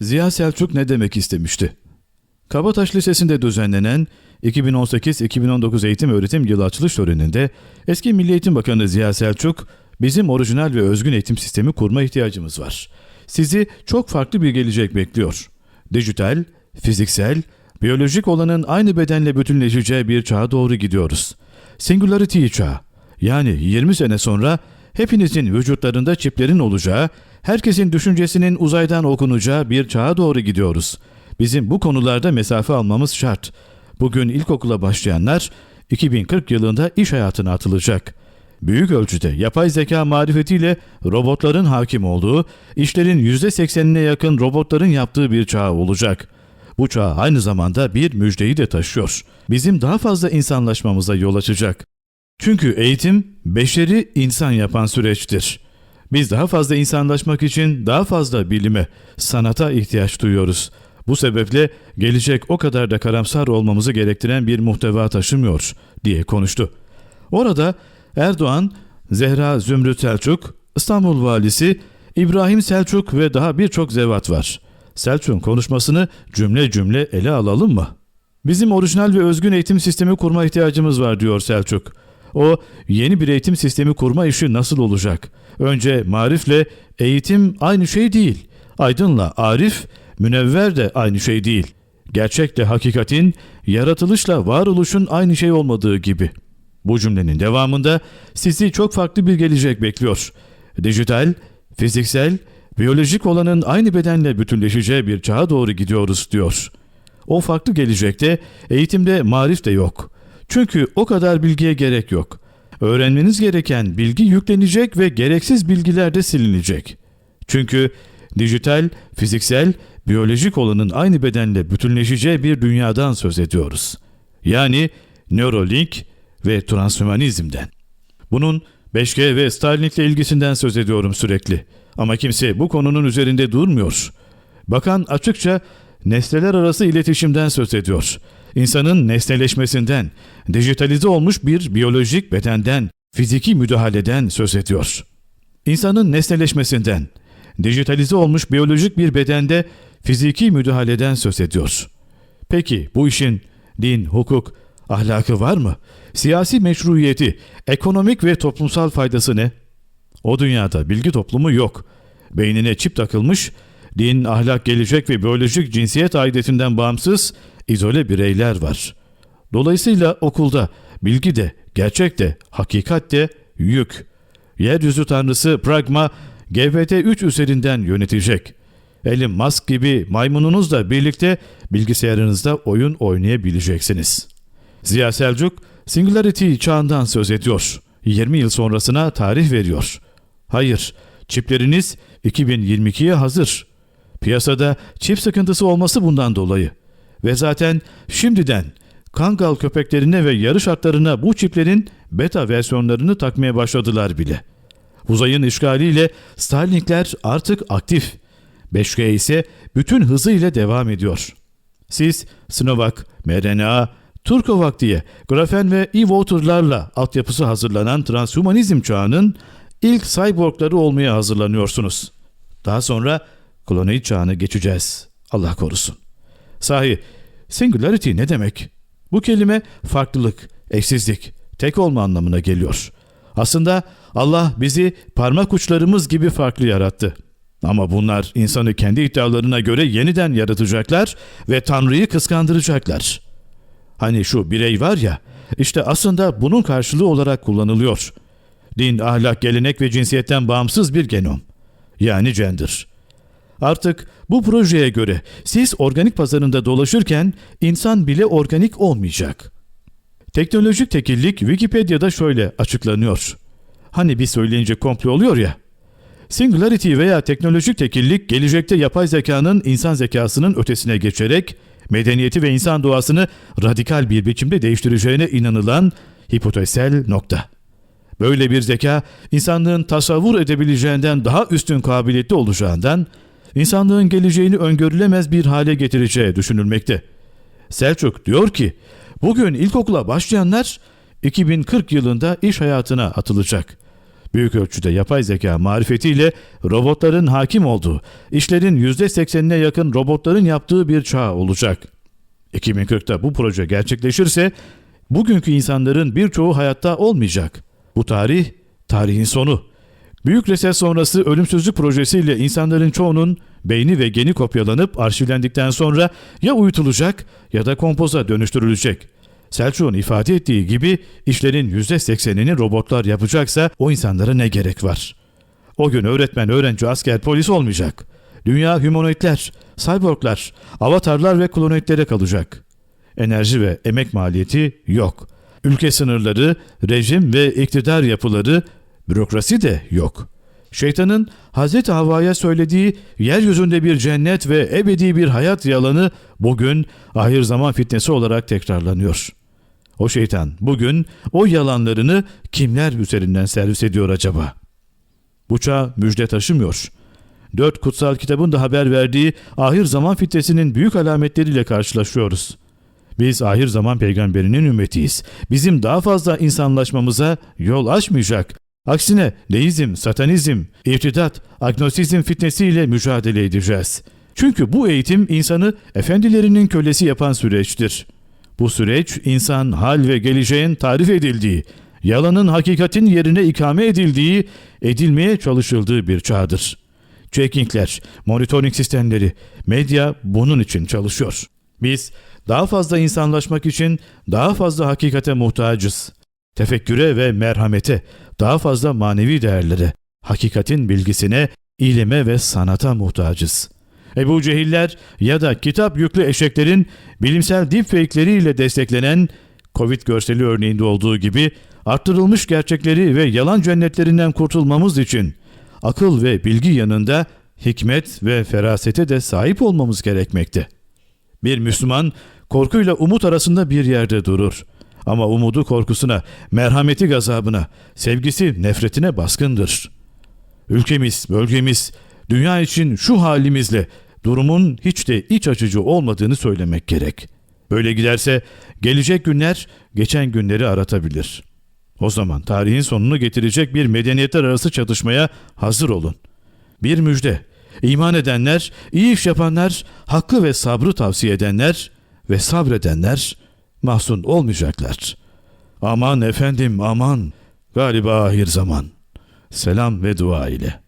Ziya Selçuk ne demek istemişti? Kabataş Lisesi'nde düzenlenen 2018-2019 eğitim öğretim yılı açılış töreninde eski Milli Eğitim Bakanı Ziya Selçuk, bizim orijinal ve özgün eğitim sistemi kurma ihtiyacımız var. Sizi çok farklı bir gelecek bekliyor. Dijital, fiziksel, biyolojik olanın aynı bedenle bütünleşeceği bir çağa doğru gidiyoruz. Singularity çağı. Yani 20 sene sonra hepinizin vücutlarında çiplerin olacağı, herkesin düşüncesinin uzaydan okunacağı bir çağa doğru gidiyoruz. Bizim bu konularda mesafe almamız şart. Bugün ilkokula başlayanlar 2040 yılında iş hayatına atılacak. Büyük ölçüde yapay zeka marifetiyle robotların hakim olduğu, işlerin %80'ine yakın robotların yaptığı bir çağ olacak. Bu çağ aynı zamanda bir müjdeyi de taşıyor. Bizim daha fazla insanlaşmamıza yol açacak. Çünkü eğitim beşeri insan yapan süreçtir. Biz daha fazla insanlaşmak için daha fazla bilime, sanata ihtiyaç duyuyoruz. Bu sebeple gelecek o kadar da karamsar olmamızı gerektiren bir muhteva taşımıyor diye konuştu. Orada Erdoğan, Zehra Zümrüt Selçuk, İstanbul Valisi, İbrahim Selçuk ve daha birçok zevat var. Selçuk'un konuşmasını cümle cümle ele alalım mı? Bizim orijinal ve özgün eğitim sistemi kurma ihtiyacımız var diyor Selçuk. O yeni bir eğitim sistemi kurma işi nasıl olacak? Önce marifle eğitim aynı şey değil. Aydınla arif, münevver de aynı şey değil. Gerçekle hakikatin, yaratılışla varoluşun aynı şey olmadığı gibi. Bu cümlenin devamında sizi çok farklı bir gelecek bekliyor. Dijital, fiziksel, biyolojik olanın aynı bedenle bütünleşeceği bir çağa doğru gidiyoruz diyor. O farklı gelecekte eğitimde marif de yok. Çünkü o kadar bilgiye gerek yok. Öğrenmeniz gereken bilgi yüklenecek ve gereksiz bilgiler de silinecek. Çünkü dijital, fiziksel, biyolojik olanın aynı bedenle bütünleşeceği bir dünyadan söz ediyoruz. Yani Neuralink ve transhümanizmden. Bunun 5G ve Starlink'le ilgisinden söz ediyorum sürekli. Ama kimse bu konunun üzerinde durmuyor. Bakan açıkça nesneler arası iletişimden söz ediyor. İnsanın nesneleşmesinden, dijitalize olmuş bir biyolojik bedenden, fiziki müdahaleden söz ediyor. İnsanın nesneleşmesinden, dijitalize olmuş biyolojik bir bedende fiziki müdahaleden söz ediyor. Peki bu işin din, hukuk, ahlakı var mı? Siyasi meşruiyeti, ekonomik ve toplumsal faydası ne? O dünyada bilgi toplumu yok. Beynine çip takılmış, din, ahlak, gelecek ve biyolojik cinsiyet aidetinden bağımsız izole bireyler var. Dolayısıyla okulda bilgi de, gerçek de, hakikat de yük. Yeryüzü tanrısı Pragma GPT-3 üzerinden yönetecek. Elon Musk gibi maymununuzla birlikte bilgisayarınızda oyun oynayabileceksiniz. Ziya Selçuk, Singularity çağından söz ediyor. 20 yıl sonrasına tarih veriyor. Hayır, çipleriniz 2022'ye hazır. Piyasada çip sıkıntısı olması bundan dolayı. Ve zaten şimdiden kangal köpeklerine ve yarış atlarına bu çiplerin beta versiyonlarını takmaya başladılar bile. Uzayın işgaliyle Starlink'ler artık aktif. 5G ise bütün hızıyla devam ediyor. Siz Sinovac, mRNA, Turkovac diye grafen ve e-water'larla altyapısı hazırlanan transhumanizm çağının ilk cyborgları olmaya hazırlanıyorsunuz. Daha sonra klonoid çağına geçeceğiz. Allah korusun. Sahi singularity ne demek? Bu kelime farklılık, eşsizlik, tek olma anlamına geliyor. Aslında Allah bizi parmak uçlarımız gibi farklı yarattı. Ama bunlar insanı kendi iddialarına göre yeniden yaratacaklar ve Tanrı'yı kıskandıracaklar. Hani şu birey var ya, işte aslında bunun karşılığı olarak kullanılıyor. Din, ahlak, gelenek ve cinsiyetten bağımsız bir genom. Yani gender. Artık bu projeye göre siz organik pazarında dolaşırken insan bile organik olmayacak. Teknolojik tekillik Wikipedia'da şöyle açıklanıyor. Hani bir söyleyince komplo oluyor ya. Singularity veya teknolojik tekillik gelecekte yapay zekanın insan zekasının ötesine geçerek medeniyeti ve insan doğasını radikal bir biçimde değiştireceğine inanılan hipotezsel nokta. Böyle bir zeka insanlığın tasavvur edebileceğinden daha üstün kabiliyetli olacağından insanlığın geleceğini öngörülemez bir hale getireceği düşünülmekte. Selçuk diyor ki, bugün ilkokula başlayanlar 2040 yılında iş hayatına atılacak. Büyük ölçüde yapay zeka marifetiyle robotların hakim olduğu, işlerin %80'ine yakın robotların yaptığı bir çağ olacak. 2040'ta bu proje gerçekleşirse bugünkü insanların birçoğu hayatta olmayacak. Bu tarih, tarihin sonu. Büyük reset sonrası ölümsüzlük projesiyle insanların çoğunun beyni ve geni kopyalanıp arşivlendikten sonra ya uyutulacak ya da kompoza dönüştürülecek. Selçuk'un ifade ettiği gibi işlerin %80'ini robotlar yapacaksa o insanlara ne gerek var? O gün öğretmen, öğrenci, asker, polis olmayacak. Dünya humanoidler, cyborglar, avatarlar ve klonoidlere kalacak. Enerji ve emek maliyeti yok. Ülke sınırları, rejim ve iktidar yapıları, bürokrasi de yok. Şeytanın Hazreti Havva'ya söylediği yeryüzünde bir cennet ve ebedi bir hayat yalanı bugün ahir zaman fitnesi olarak tekrarlanıyor. O şeytan bugün o yalanlarını kimler üzerinden servis ediyor acaba? Bu çağ müjde taşımıyor. Dört kutsal kitabın da haber verdiği ahir zaman fitnesinin büyük alametleriyle karşılaşıyoruz. Biz ahir zaman peygamberinin ümmetiyiz. Bizim daha fazla insanlaşmamıza yol açmayacak. Aksine deizm, satanizm, irtidat, agnosizm fitnesiyle mücadele edeceğiz. Çünkü bu eğitim insanı efendilerinin kölesi yapan süreçtir. Bu süreç insan hal ve geleceğin tarif edildiği, yalanın hakikatin yerine ikame edildiği, edilmeye çalışıldığı bir çağdır. Checkingler, monitoring sistemleri, medya bunun için çalışıyor. Biz daha fazla insanlaşmak için daha fazla hakikate muhtacız. Tefekküre ve merhamete, daha fazla manevi değerlere, hakikatin bilgisine, ilime ve sanata muhtacız. Ebu Cehiller ya da kitap yüklü eşeklerin bilimsel deepfake'leriyle desteklenen Covid görseli örneğinde olduğu gibi arttırılmış gerçekleri ve yalan cennetlerinden kurtulmamız için akıl ve bilgi yanında hikmet ve ferasete de sahip olmamız gerekmekte. Bir Müslüman korkuyla umut arasında bir yerde durur. Ama umudu korkusuna, merhameti gazabına, sevgisi nefretine baskındır. Ülkemiz, bölgemiz, dünya için şu halimizle durumun hiç de iç açıcı olmadığını söylemek gerek. Böyle giderse gelecek günler geçen günleri aratabilir. O zaman tarihin sonunu getirecek bir medeniyetler arası çatışmaya hazır olun. Bir müjde. İman edenler, iyi iş yapanlar, hakkı ve sabrı tavsiye edenler ve sabredenler mahzun olmayacaklar. Aman efendim aman. Galiba ahir zaman. Selam ve dua ile.